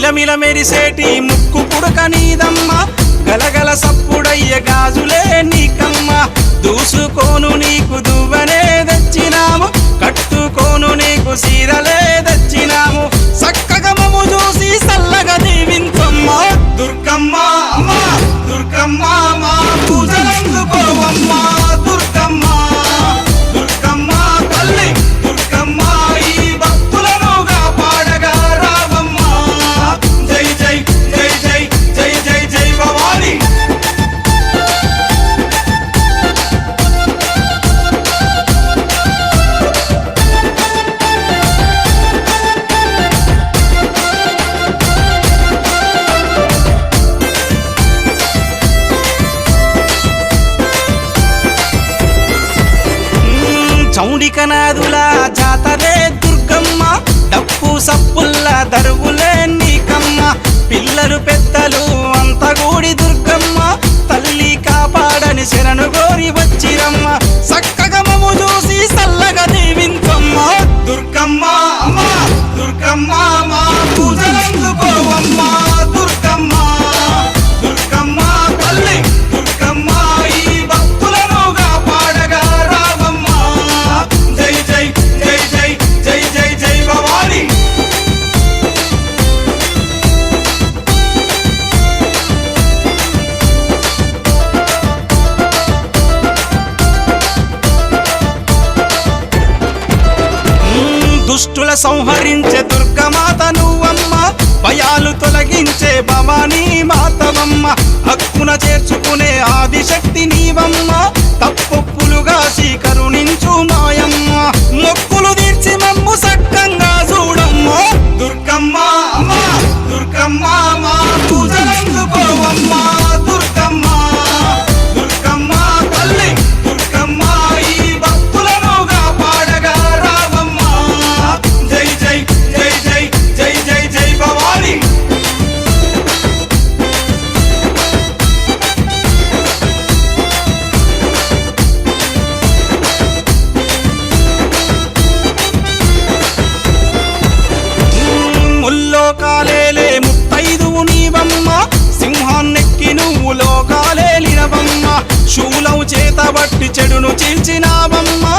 మిలమిల మెరిసేటి ముక్కు పుడక నీదమ్మా. గలగల సప్పుడయ్య గాజులే నీకమ్మా. దూసుకోను నీకు చౌండికనాదుల జాతరే దుర్గమ్మ డప్పు సప్పుల్ల దరువులే నీకమ్మ. పిల్లలు పెద్దలు దుష్టుల సంహరించే దుర్గమాత నువ్వమ్మ భయాలు తొలగించే భవానీ మాతవమ్మ. హక్కున చేర్చుకునే ఆదిశక్తి చించినావమ్మా.